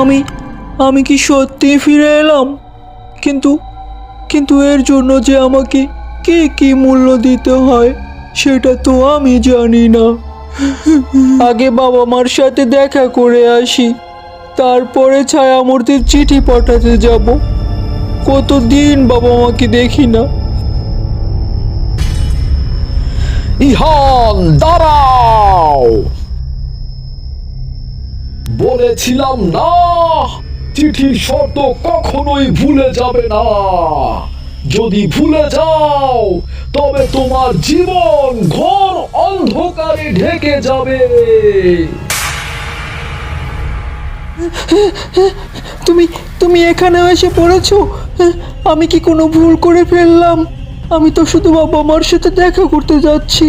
আমি আমি কি সত্যি ফিরে এলাম? কিন্তু কিন্তু এর জন্য যে আমাকে কি কি মূল্য দিতে হয়, সেটা তো আমি জানি না। আগে বাবা মার সাথে দেখা করে আসি, তারপরে ছায়ামূর্তির চিঠি পাঠাতে যাব। কতদিন বাবা মাকে দেখি না। ইহান দাঁড়াও। বলেছিলাম না, চিঠির শর্ত কখনোই ভুলে যাবে না। যদি ভুলে যাও, তবে তোমার জীবন ঘোর অন্ধকারে ঢেকে যাবে। তুমি তুমি এখানে এসে পড়েছো? আমি কি কোনো ভুল করে ফেললাম? আমি তো শুধু বাবা মার সাথে দেখা করতে যাচ্ছি।